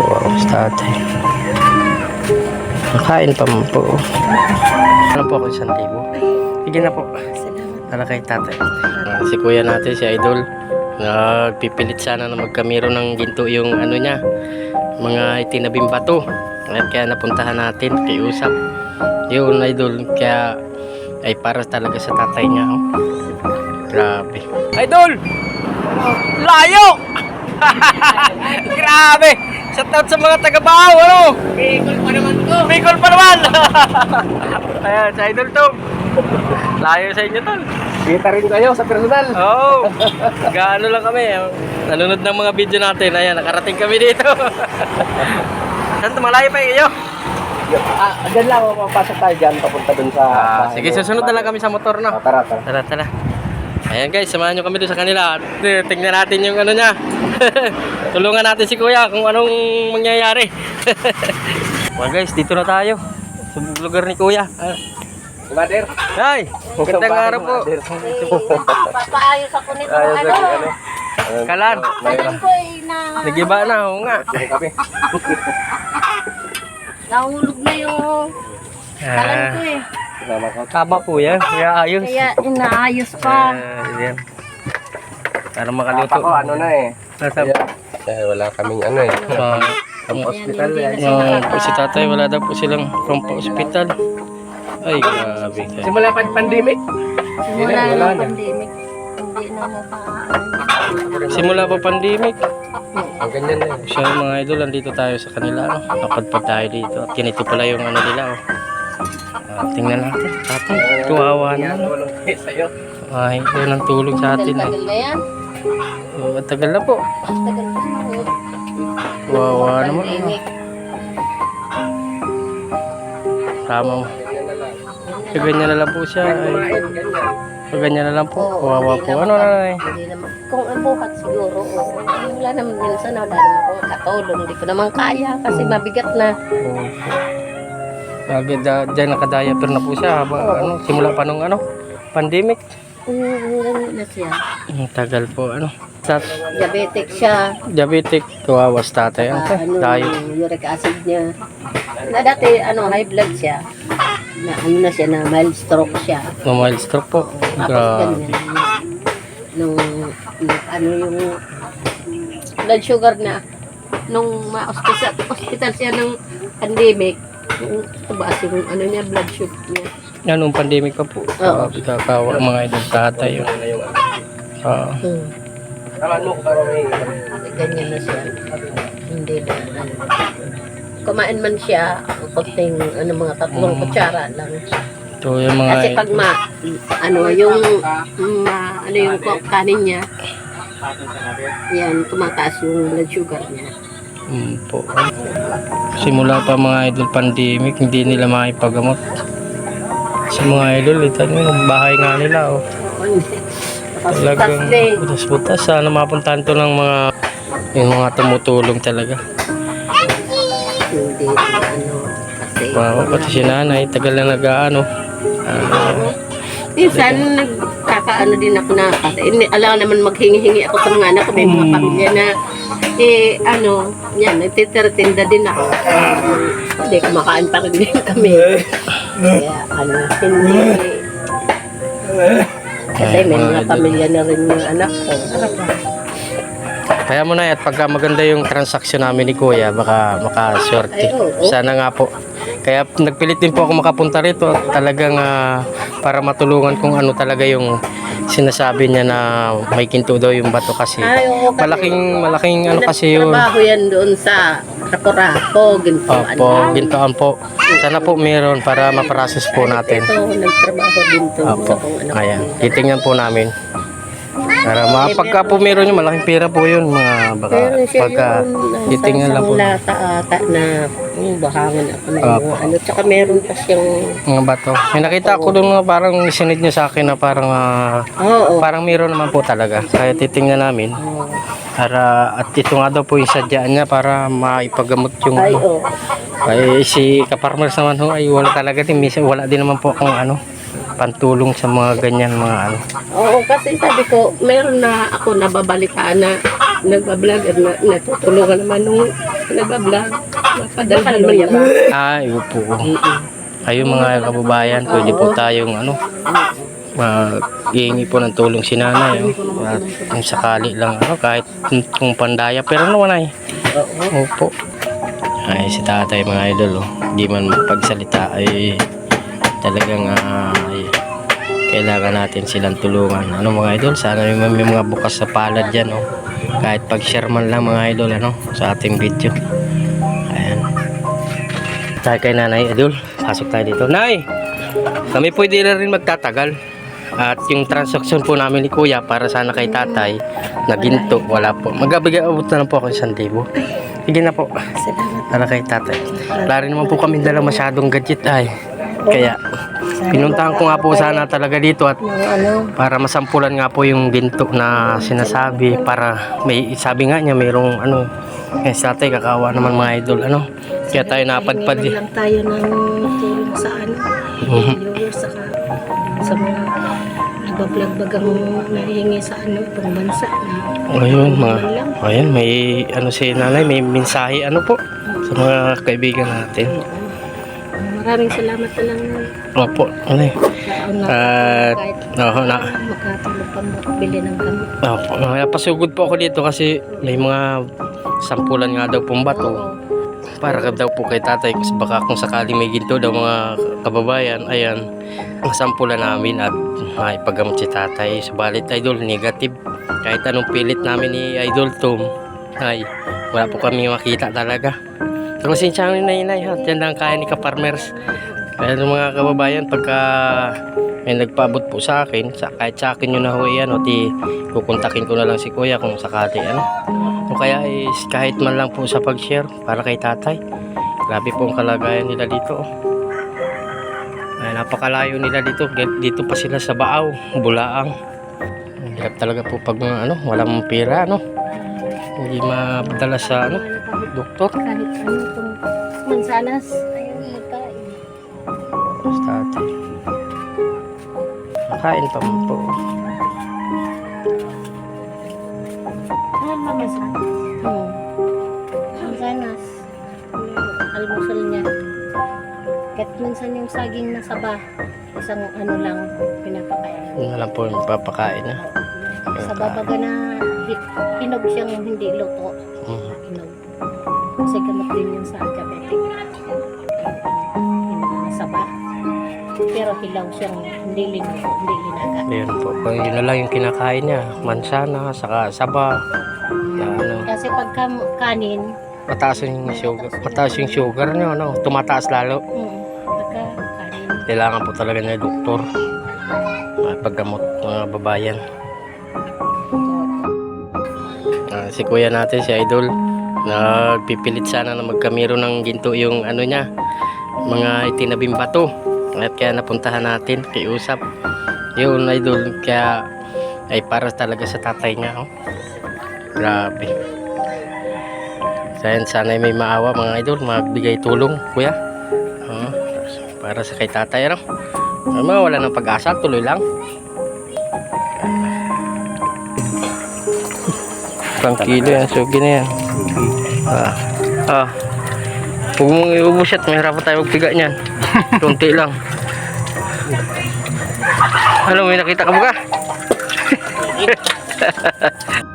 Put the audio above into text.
Wow, sa tatay. Nakain pa mo po. Ano po ako isang tibo? Sige na po. Salamat. Para kay tatay. Si kuya natin, si Idol. Nagpipilit sana na magkamero ng ginto yung ano niya. Mga itinabing bato. At kaya napuntahan natin kay Usap. Yun, Idol. Kaya ay para talaga sa tatay niya. Oh. Grabe. Idol! Layo! Grabe! Sa taon sa mga taga-bahaw, ano? Bicol pa naman to. Bicol pa naman! Ayan, sa Idol to. Layo sa inyo, tol. Kita rin kayo sa personal. Oo. Oh, gaano lang kami. oh. Nanonood ng mga video natin. Ayan, nakarating kami dito. Saan malayo pa kayo? Ah, dyan lang ako papasok tayo dyan, papunta dun sa... Ah, sige, susunod na lang kami sa motor, no? Ah, tara, tara. Tara, tara. Ayan guys, samahan nyo kami doon sa kanila. At, eh, Tingnan natin yung ano niya. Tulungan natin si kuya kung anong mangyayari. well guys, dito na tayo. Sa lugar ni kuya. Mother. Ay, magandang araw po. Papaayos ako nito. Ayos, ano? ano? ano? Kalan. Kalan ko eh na Nagiba na, oo nga. Nahulog na yung kalan Ah, ko eh. Tama po yan. Kaya ayos. Kaya inaayos pa. Ah, yan. Para Papa makaluto. ko, ano na eh. Nasa, Eh, wala kaming ano eh. sa, Sa hospital hindi eh. siya Ah, po si tatay, wala daw po silang from hospital. Ay, grabe ka. Simula pa pandemic. Simula na. pandemic. Hindi na mapa... Simula pa pandemic, Ang ganyan na eh. siya mga idol, andito tayo sa kanila. No? Napadpad tayo dito. At ganito pala yung ano nila. Oh. Ah, tingnan natin. Tatay, tulong kayo sa'yo. Ay, ito ng tulong sa atin. Eh. Na ang tagal na po. Na yan. Kawawa naman. Pandemic. Tama mo. Na lang. Kaya ganyan na lang po siya. Ay, kaya ganyan na lang po. Kawawa po. Ano na ako- eh? Kung ang buhat siguro, oo. Wala naman minsan, wala naman akong katulong. Hindi ko naman kaya kasi mabigat na. Oo. Lagi da, dyan nakadiaper na po siya. Habang, ano, simula pa nung ano, pandemic. Ganun na siya. Ang tagal po. Ano, sa Diabetic siya. diabetic, kawawas tatay. Ano, Ah, ano, yung uric acid niya. Na dati, ano, high blood siya. Na ano na siya, na mild stroke siya. Normal stroke po. Tapos Grabe. ganyan. Nung, nung ano yung blood sugar na nung ma-hospital hospital siya ng pandemic, yung tumaas yung ano niya, blood sugar niya. Yan, nung pandemic pa po. Oo. Kakawa mga idol tatay. Yung Ah, Hmm. Ganyan na siya. Hindi na. Ano. Kumain man siya, konting ano, mga tatlong kutsara lang. ito yung mga Kasi pag ma, ano, yung, ma, ano yung ko- kanin niya, yan, tumataas yung blood sugar niya. Mm, po. Simula pa mga idol pandemic, hindi nila maipagamot. Sa mga idol, ito yung bahay nga nila. Oh. Talagang din. butas-butas. Sana mapuntahan to ng mga yung mga tumutulong talaga. Ano, Wow, pati si nanay, tagal na nag-ano. Ah, minsan, nagkakaano din ako na, kasi, hindi, alam naman maghingi-hingi ako sa mga anak ko, may mga Hmm. pamilya na, eh, ano, yan, nagtitiratinda din ako. Hindi, kumakain pa rin din kami. Kaya, ano, hindi, kasi may mga pamilya na rin yung anak ko. kaya mo na at pagka maganda yung transaksyon namin ni Kuya, baka makaswerte. Sana nga po. Kaya nagpilit din po ako makapunta rito talagang ah, para matulungan kung ano talaga yung sinasabi niya na may kinto daw yung bato kasi. Ay, oo, kasi, Malaking malaking ano kasi yun. Trabaho yan doon sa Rapo-Rapo, gintuan. Opo, gintoan po. Sana po meron para maprocess po natin. Ito, nagtrabaho din to. Opo. ano. Ayan, titingnan po namin. Para ma pagka po meron yung malaking pera po yun mga baka Meron siya pagka yung lang po lata ata na yung bahangan ako na Opo. yung ano. Tsaka meron pa siyang, mga bato. May nakita ko doon nga parang isinid niya sa akin na parang ah, oo. parang meron naman po talaga. Kaya titingnan namin para at ito nga daw po yung sadyaan niya para maipagamot yung Ay, ano. oo. Ay si Kaparmers naman ho ay wala talaga din. Minsan wala din naman po akong ano pantulong sa mga ganyan mga ano. Oo, kasi sabi ko, meron na ako nababalitaan na nagbablog at na, natutulungan naman nung nagbablog. Mapadalhan mo niya ba? Ay, opo. Ayun mga kababayan, pwede po tayong ano, mag-iingi po ng tulong si nanay. Oh. At kung sakali lang, ano, kahit kung pandaya, pero naman ay. Opo. Ay, si tatay mga idol, oh. Hindi man pagsalita ay talagang ay, kailangan natin silang tulungan. Ano mga idol, sana may, may mga bukas sa palad dyan, oh. Kahit pag-share man lang mga idol, ano, sa ating video. Ayan. Tayo kay nanay idol, pasok tayo dito. Nay! Kami pwede na rin magtatagal. At yung transaksyon po namin ni Kuya para sana kay tatay na ginto, wala po. Magabigay abot na lang po ako isang libo. Sige na po. Para kay tatay. Wala rin naman po kami dala masyadong gadget ay. Kaya pinuntahan ko nga po sana talaga dito at ano, para masampulan nga po yung ginto na sinasabi para may sabi nga niya mayroong ano eh sa tatay kakawa naman mga idol ano kaya tayo napadpad meron eh. lang tayo ng tulong sa ano, Mhm. viewers saka sa mga nagbablog bagang nahihingi sa ano, pang bansa na Ayun, mga, ayun, may, ano si nanay, may mensahe, ano po, sa mga kaibigan natin. Maraming salamat na lang Opo, ano eh. At, oo, na, makatulog pa makabili ng gamot. opo, napasugod po ako dito kasi may mga sampulan nga daw pong bato. Oo. Para ka daw po kay tatay kasi baka kung sakaling may ginto daw mga kababayan, ayan, masampulan namin at maipagamot si tatay. Subalit idol, negative. Kahit anong pilit namin ni Idol Tom, ay, wala po kami makita talaga. Pero sinsya na inay ha, yan lang kaya ni Kaparmers. Kaya ng mga kababayan, pagka may nagpaabot po sa akin, sa, kahit sa akin yun na ho yan, o di kukontakin ko na lang si kuya kung sakali ano. O kaya is kahit man lang po sa pag-share para kay tatay. Grabe po ang kalagayan nila dito. oh. Ay, napakalayo nila dito. Dito pa sila sa Baaw, Bulaang. Ang Hirap talaga po pag ano, walang pera, ano. Hindi mapadala sa ano, doktor. Kahit ano kung mansanas, ayun magkain. Basta ate. Makain pa mo po. Ano ba mansanas? Oo. Mansanas. Yung almusal niya. Kahit minsan yung saging na saba, isang ano lang pinapakain. Yun na lang po yung papakain na. Sa babaga na hi- hinog siyang hindi luto. Kasi gamot din yun sa diabetic. Saba. Pero hilaw siyang hindi linuto, hindi linaga. Ayun po. Kaya Yun na lang yung kinakain niya. Mansana, saka saba. Na ano, Kasi pagka kanin, mataas yung sugar. Mataas yung sugar niyo, no? Tumataas lalo. mm, pagka kanin, Kailangan po talaga niya doktor. Uh, paggamot mga babayan. Ah, si kuya natin, si Idol, nagpipilit sana na magkamero ng ginto yung ano niya, mga itinabing bato. At kaya napuntahan natin kay Usap. Yun, Idol, kaya ay para talaga sa tatay niya. Oh. Grabe. Sana, sana may maawa mga idol, magbigay tulong, kuya. Oo, para sa kay tatay? Ay, mga wala ng pag-asa, tuloy lang. Pang kilo yan, sugi na yan. Ah. Ah. Huwag mong iubos yan, mahirapan tayo magpiga niyan. Kunti lang. Ano, may nakita ka ba ka?